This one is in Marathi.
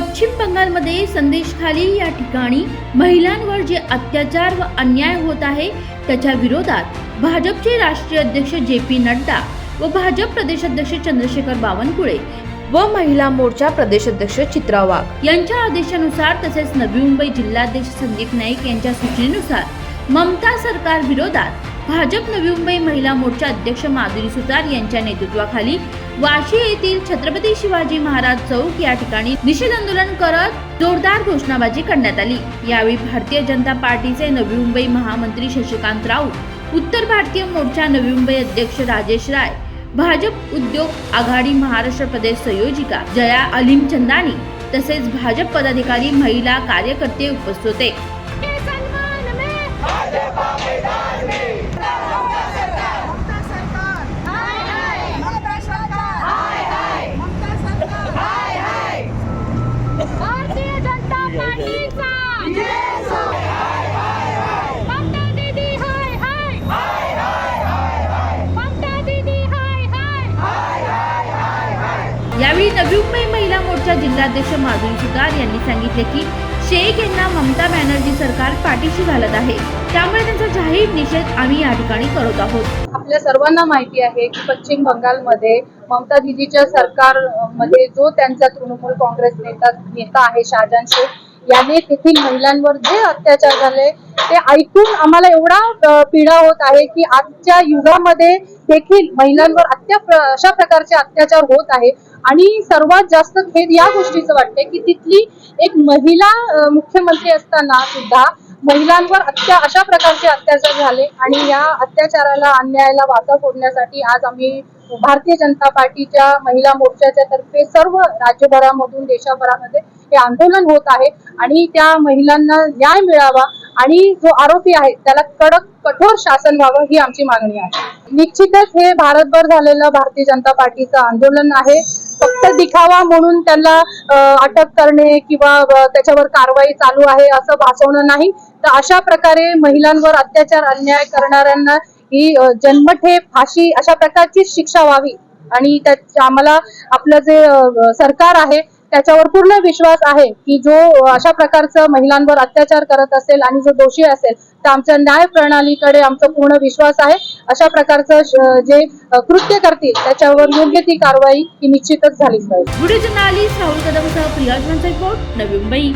जिल्ह्यामध्ये संदेशखाली या ठिकाणी. महिलांवर जे अत्याचार व अन्याय होत आहे त्याच्या विरोधात भाजपचे राष्ट्रीय अध्यक्ष जे पी नड्डा व भाजप प्रदेशाध्यक्ष चंद्रशेखर बावनकुळे व महिला मोर्चा प्रदेशाध्यक्ष चित्रा वाघ. यांच्या आदेशानुसार तसेच नवी मुंबई जिल्हाध्यक्ष संदीप नाईक यांच्या सूचनेनुसार ममता सरकार विरोधात भाजप नवी मुंबई महिला मोर्चा अध्यक्ष माधुरी सुतार यांच्या नेतृत्वाखाली वाशी येथील छत्रपती शिवाजी महाराज चौक या ठिकाणी निषेध आंदोलन करत जोरदार घोषणाबाजी करण्यात आली. यावेळी भारतीय जनता पार्टीचे नवी मुंबई महामंत्री शशिकांत राऊत उत्तर भारतीय मोर्चा नवी मुंबई अध्यक्ष राजेश राय भाजप उद्योग आघाडी महाराष्ट्र प्रदेश संयोजिका जया अलीम चंदानी तसेच भाजप पदाधिकारी महिला कार्यकर्ते उपस्थित होते. यावेळी नवी मुंबई महिला मोर्चा जिल्हाध्यक्ष माधुरी सुतार यांनी सांगितले की शेख यांना ममता बॅनर्जी सरकार पाठीशी घालत आहे. त्यामुळे त्यांचा जाहीर निषेध आम्ही या ठिकाणी करत आहोत. आपल्या सर्वांना माहिती आहे की पश्चिम बंगालमध्ये ममता दिदीच्या सरकारमध्ये जो त्यांचा तृणमूल काँग्रेस नेता नेता आहे शाहजहान शेख याने तेथील महिलांवर जे अत्याचार झाले ते ऐकून आम्हाला एवढा पीडा होत आहे की आजच्या युगामध्ये देखील महिलांवर अत्या प्र- अशा प्रकारचे अत्याचार होत आहे. आणि सर्वात जास्त खेद या गोष्टीचं वाटते की तिथली एक महिला मुख्यमंत्री असताना सुद्धा महिलांवर अत्या अशा प्रकारचे अत्याचार झाले. आणि या अत्याचाराला अन्यायाला वाचा फोडण्यासाठी आज आम्ही भारतीय जनता पार्टीच्या महिला मोर्चाच्या तर्फे सर्व राज्यभरामधून देशभरामध्ये हे आंदोलन होत आहे. आणि त्या महिलांना न्याय मिळावा आणि जो आरोपी आहे त्याला कडक कठोर शासन व्हावं ही आमची मागणी आहे. निश्चितच हे भारतभर झालेलं भारतीय जनता पार्टीचं आंदोलन आहे. फक्त दिखावा म्हणून त्यांना अटक करणे किंवा त्याच्यावर कारवाई चालू आहे असं भासवणं नाही. तर अशा प्रकारे महिलांवर अत्याचार अन्याय करणाऱ्यांना ही जन्मठेप फाशी अशा प्रकारची शिक्षा व्हावी. आणि त्या आम्हाला आपलं जे सरकार आहे त्याच्यावर पूर्ण विश्वास आहे की जो अशा प्रकारचं महिलांवर अत्याचार करत असेल आणि जो दोषी असेल तर आमच्या न्याय प्रणालीकडे आमचा पूर्ण विश्वास आहे. अशा प्रकारचं जे कृत्य करतील त्याच्यावर योग्य ती कारवाई ही निश्चितच झालीच पाहिजे. व्हिडिओ जर्नालिस्ट राहुल कदमसह प्रिया रिपोर्ट नवी मुंबई